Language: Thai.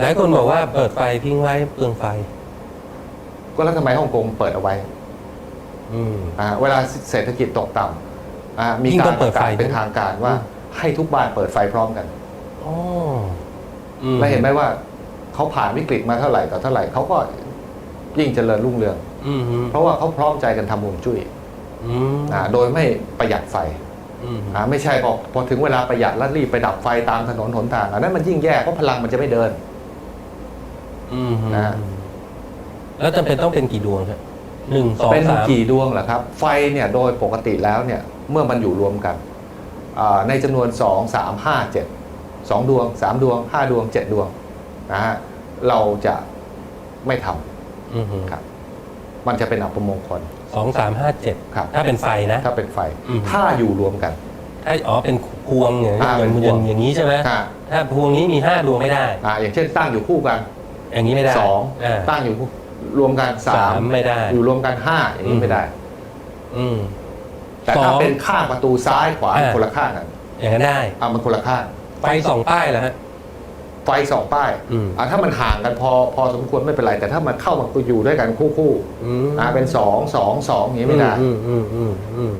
หลายคนบอกว่าเปิดไฟทิ้งไว้เปลืองไฟ ก็แล้วทำไมฮ่องกงเปิดเอาไว้อืม อ่าเวลาเศรษฐกิจตกต่ำอ่ามียิ่งกาต้รองเปิปดระไฟกาศเป็นด้วยทางการว่า อืม ให้ทุกบ้านเปิดไฟพร้อมกัน อ๋ออืมแล้วเห็นไหมว่าเขาผ่านวิกฤตมาเท่าไหร่ต่อเท่าไหร่เขาก็ยิ่งเจริญรุ่งเรือง อืมฮึเพราะว่าเขาพร้อมใจกันทำฮวงจุ้ยอืมอ่าโดยไม่ประหยัดไฟอืมอ่าไม่ใช่พอพอถึงเวลาประหยัดแล้วรีบไปดับไฟตามถนนหนทางอันนั้นมันยิ่งแย่เพราะพลังมันจะไม่เดิน อืมฮึนะแล้วจำเป็นต้องเป็นกี่ดวงครับหนึ่งสองเป็นสามกี่ดวงเหรอครับ ไฟเนี่ยโดยปกติแล้วเนี่ยเมื่อมันอยู่รวมกันอ่าในจำนวน 2 3 5 7 2 ดวง 3 ดวง 5 ดวง 7 ดวงนะฮะเราจะไม่ทอืมฮึำครับ มันจะเป็นอัปมงคล สองสามห้าเจ็ดครับ ถ้าเป็นไฟนะ ถ้าเป็นไฟ อืม ถ้าอยู่รวมกัน ถ้าอ๋อเป็นพวงอย่างอ่าอย่างเป็นพอวงย่างอย่างนี้ใช่ไหมอ่าถ้าพวงนี้มีห้าดวงไม่ได้ อ่าอย่างเช่นตั้งอยู่คู่กัน อย่างนี้ไม่ได้สองอ่าตั้งอยู่คู่รวมกันสาสามมไม่ได้อยู่รวมกันห้าอย่างนี้ไม่ได้ อืม แต่สถ้าองเป็นข้างประตูซ้ายขวาอ่า คนละข้างกันอย่างนั้นได้อ่ามันคนละข้าง ไฟสองป้ายเหรอฮะ ไฟสองป้ายอืม อ่าถ้ามันห่างกันพอพอสมควรไม่เป็นไร แต่ถ้ามันเข้ามาอยู่ด้วยกันคู่คู่ๆอืมอ่าเป็นสองสองสองอย่างนี้ไม่ได้ อืมอืมอืมอืม